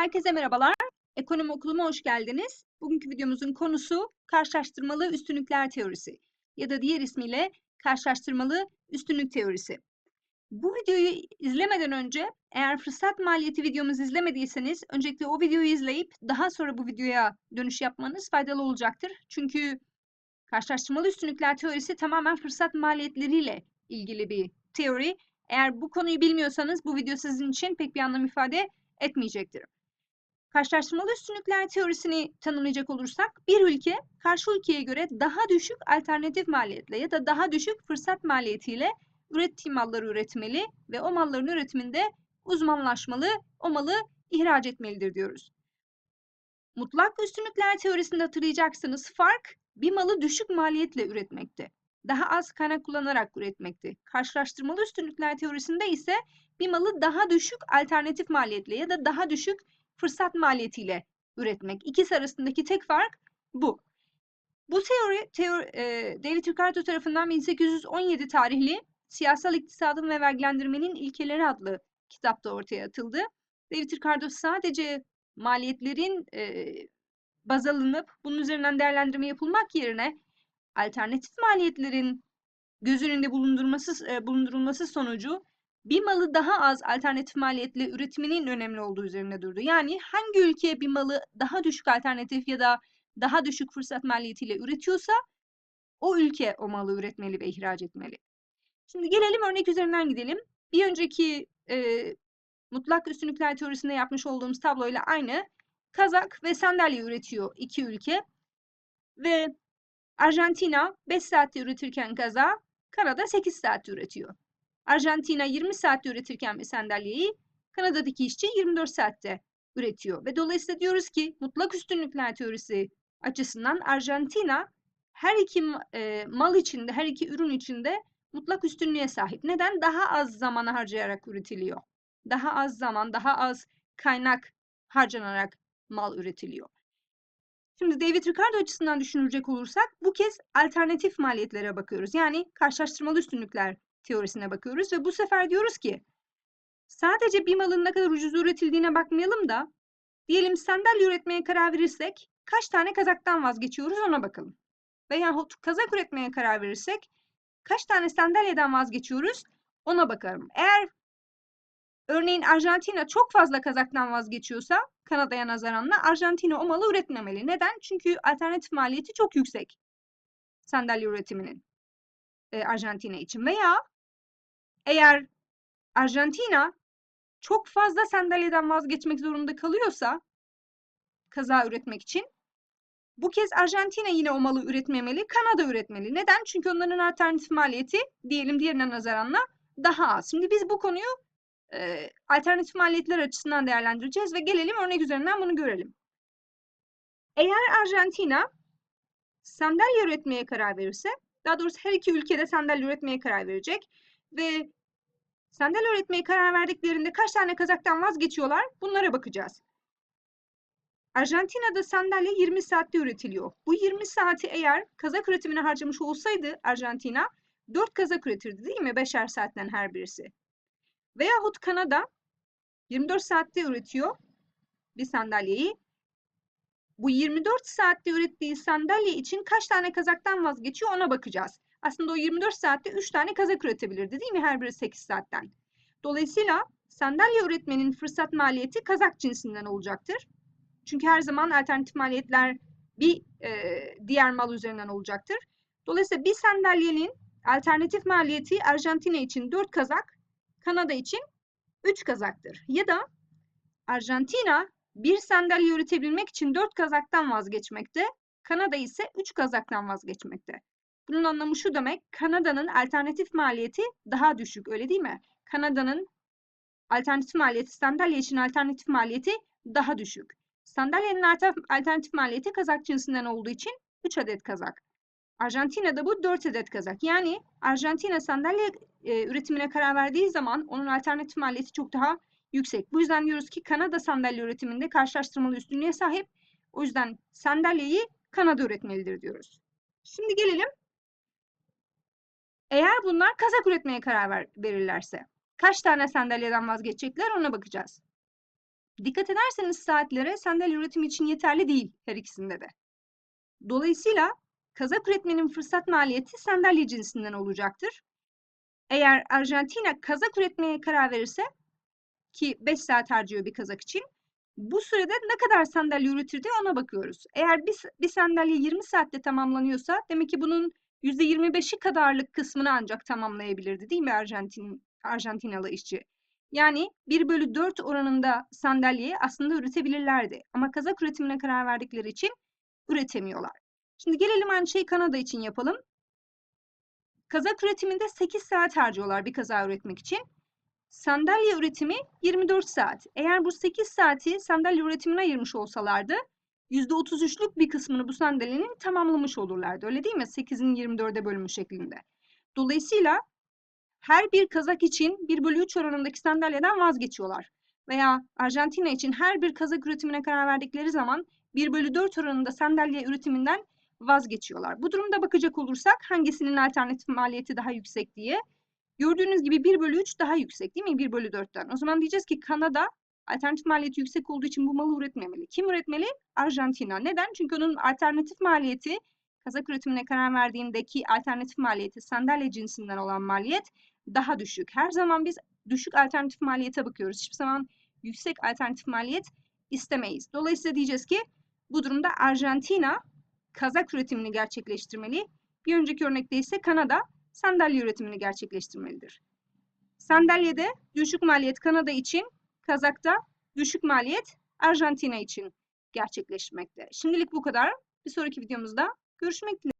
Herkese merhabalar. Ekonomi okuluma hoş geldiniz. Bugünkü videomuzun konusu karşılaştırmalı üstünlükler teorisi ya da diğer ismiyle karşılaştırmalı üstünlük teorisi. Bu videoyu izlemeden önce eğer fırsat maliyeti videomuzu izlemediyseniz öncelikle o videoyu izleyip daha sonra bu videoya dönüş yapmanız faydalı olacaktır. Çünkü karşılaştırmalı üstünlükler teorisi tamamen fırsat maliyetleriyle ilgili bir teori. Eğer bu konuyu bilmiyorsanız bu video sizin için pek bir anlam ifade etmeyecektir. Karşılaştırmalı üstünlükler teorisini tanımlayacak olursak bir ülke karşı ülkeye göre daha düşük alternatif maliyetle ya da daha düşük fırsat maliyetiyle ürettiği malları üretmeli ve o malların üretiminde uzmanlaşmalı, o malı ihraç etmelidir diyoruz. Mutlak üstünlükler teorisinde hatırlayacaksınız fark bir malı düşük maliyetle üretmekte. Daha az kaynak kullanarak üretmekte. Karşılaştırmalı üstünlükler teorisinde ise bir malı daha düşük alternatif maliyetle ya da daha düşük fırsat maliyetiyle üretmek. İkisi arasındaki tek fark bu. Bu teori, teori e, David Ricardo tarafından 1817 tarihli Siyasal İktisadın ve Vergilendirmenin İlkeleri adlı kitapta ortaya atıldı. David Ricardo sadece maliyetlerin e, baz alınıp bunun üzerinden değerlendirme yapılmak yerine alternatif maliyetlerin göz önünde bulundurması, e, bulundurulması sonucu bir malı daha az alternatif maliyetle üretiminin önemli olduğu üzerine durdu. Yani hangi ülke bir malı daha düşük alternatif ya da daha düşük fırsat maliyetiyle üretiyorsa o ülke o malı üretmeli ve ihraç etmeli. Şimdi gelelim örnek üzerinden gidelim. Bir önceki e, mutlak üstünlükler teorisinde yapmış olduğumuz tabloyla aynı. Kazak ve sandalye üretiyor iki ülke. Ve Arjantina 5 saatte üretirken kaza, Kanada 8 saatte üretiyor. Arjantina 20 saatte üretirken bir sandalyeyi Kanada'daki işçi 24 saatte üretiyor. Ve dolayısıyla diyoruz ki mutlak üstünlükler teorisi açısından Arjantina her iki e, mal içinde, her iki ürün içinde mutlak üstünlüğe sahip. Neden? Daha az zamana harcayarak üretiliyor. Daha az zaman, daha az kaynak harcanarak mal üretiliyor. Şimdi David Ricardo açısından düşünülecek olursak bu kez alternatif maliyetlere bakıyoruz. Yani karşılaştırmalı üstünlükler teorisine bakıyoruz ve bu sefer diyoruz ki sadece bir malın ne kadar ucuz üretildiğine bakmayalım da diyelim sandalye üretmeye karar verirsek kaç tane kazaktan vazgeçiyoruz ona bakalım. Veya kazak üretmeye karar verirsek kaç tane sandalyeden vazgeçiyoruz ona bakalım. Eğer örneğin Arjantina çok fazla kazaktan vazgeçiyorsa Kanada'ya nazaranla Arjantina o malı üretmemeli. Neden? Çünkü alternatif maliyeti çok yüksek sandalye üretiminin e, Arjantina için. Veya eğer Arjantina çok fazla sandalyeden vazgeçmek zorunda kalıyorsa kaza üretmek için bu kez Arjantina yine o malı üretmemeli, Kanada üretmeli. Neden? Çünkü onların alternatif maliyeti diyelim diğerine nazaranla daha az. Şimdi biz bu konuyu e, alternatif maliyetler açısından değerlendireceğiz ve gelelim örnek üzerinden bunu görelim. Eğer Arjantina sandalye üretmeye karar verirse, daha doğrusu her iki ülkede sandalye üretmeye karar verecek ve sandalye üretmeye karar verdiklerinde kaç tane kazaktan vazgeçiyorlar? Bunlara bakacağız. Arjantina'da sandalye 20 saatte üretiliyor. Bu 20 saati eğer kazak üretimine harcamış olsaydı Arjantina 4 kazak üretirdi değil mi? 5'er saatten her birisi. Veyahut Kanada 24 saatte üretiyor bir sandalyeyi. Bu 24 saatte ürettiği sandalye için kaç tane kazaktan vazgeçiyor ona bakacağız. Aslında o 24 saatte 3 tane kazak üretebilirdi değil mi? Her biri 8 saatten. Dolayısıyla sandalye üretmenin fırsat maliyeti kazak cinsinden olacaktır. Çünkü her zaman alternatif maliyetler bir e, diğer mal üzerinden olacaktır. Dolayısıyla bir sandalyenin alternatif maliyeti Arjantina için 4 kazak, Kanada için 3 kazaktır. Ya da Arjantina bir sandalye üretebilmek için 4 kazaktan vazgeçmekte, Kanada ise 3 kazaktan vazgeçmekte. Bunun anlamı şu demek, Kanada'nın alternatif maliyeti daha düşük, öyle değil mi? Kanada'nın alternatif maliyeti, sandalye için alternatif maliyeti daha düşük. Sandalyenin alternatif maliyeti kazak cinsinden olduğu için 3 adet kazak. Arjantina'da bu 4 adet kazak. Yani Arjantina sandalye e, üretimine karar verdiği zaman onun alternatif maliyeti çok daha yüksek. Bu yüzden diyoruz ki Kanada sandalye üretiminde karşılaştırmalı üstünlüğe sahip. O yüzden sandalyeyi Kanada üretmelidir diyoruz. Şimdi gelelim. Eğer bunlar kazak üretmeye karar ver, verirlerse kaç tane sandalyeden vazgeçecekler ona bakacağız. Dikkat ederseniz saatlere sandalye üretimi için yeterli değil her ikisinde de. Dolayısıyla kazak üretmenin fırsat maliyeti sandalye cinsinden olacaktır. Eğer Arjantina kazak üretmeye karar verirse ki 5 saat harcıyor bir kazak için bu sürede ne kadar sandalye üretirdi ona bakıyoruz. Eğer bir, bir sandalye 20 saatte tamamlanıyorsa demek ki bunun %25'i kadarlık kısmını ancak tamamlayabilirdi değil mi Arjantin, Arjantinalı işçi? Yani 1 bölü 4 oranında sandalyeyi aslında üretebilirlerdi. Ama kazak üretimine karar verdikleri için üretemiyorlar. Şimdi gelelim aynı şeyi Kanada için yapalım. Kazak üretiminde 8 saat harcıyorlar bir kaza üretmek için. Sandalye üretimi 24 saat. Eğer bu 8 saati sandalye üretimine ayırmış olsalardı %33'lük bir kısmını bu sandalyenin tamamlamış olurlardı. Öyle değil mi? 8'in 24'e bölümü şeklinde. Dolayısıyla her bir kazak için 1 bölü 3 oranındaki sandalyeden vazgeçiyorlar. Veya Arjantina için her bir kazak üretimine karar verdikleri zaman 1 bölü 4 oranında sandalye üretiminden vazgeçiyorlar. Bu durumda bakacak olursak hangisinin alternatif maliyeti daha yüksek diye. Gördüğünüz gibi 1 bölü 3 daha yüksek değil mi? 1 bölü 4'ten. O zaman diyeceğiz ki Kanada alternatif maliyeti yüksek olduğu için bu malı üretmemeli. Kim üretmeli? Arjantina. Neden? Çünkü onun alternatif maliyeti kazak üretimine karar verdiğindeki alternatif maliyeti sandalye cinsinden olan maliyet daha düşük. Her zaman biz düşük alternatif maliyete bakıyoruz. Hiçbir zaman yüksek alternatif maliyet istemeyiz. Dolayısıyla diyeceğiz ki bu durumda Arjantina kazak üretimini gerçekleştirmeli. Bir önceki örnekte ise Kanada sandalye üretimini gerçekleştirmelidir. Sandalyede düşük maliyet Kanada için, kazakta düşük maliyet Arjantina için gerçekleşmekte. Şimdilik bu kadar. Bir sonraki videomuzda görüşmek dileğiyle.